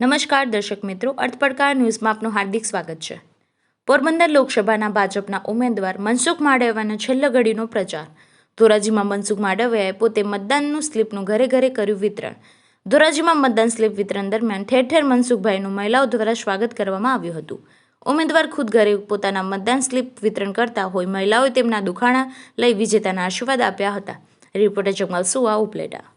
નમસ્કાર દર્શક મિત્રો, અર્થપડકાર ન્યૂઝમાં આપનું હાર્દિક સ્વાગત છે. પોરબંદર લોકસભાના ભાજપના ઉમેદવાર મનસુખ માંડવિયાનો છેલ્લો ઘડીનો પ્રચાર. ધોરાજીમાં મનસુખ માંડવિયાએ પોતે મતદાનનું સ્લીપનું ઘરે ઘરે કર્યું વિતરણ. ધોરાજીમાં મતદાન સ્લીપ વિતરણ દરમિયાન ઠેર ઠેર મનસુખભાઈનું મહિલાઓ દ્વારા સ્વાગત કરવામાં આવ્યું હતું. ઉમેદવાર ખુદ ઘરે પોતાના મતદાન સ્લીપ વિતરણ કરતા હોય મહિલાઓએ તેમના દુખાણા લઈ વિજેતાના આશીર્વાદ આપ્યા હતા. રિપોર્ટર જમાલ સુવા ઉપલેટા.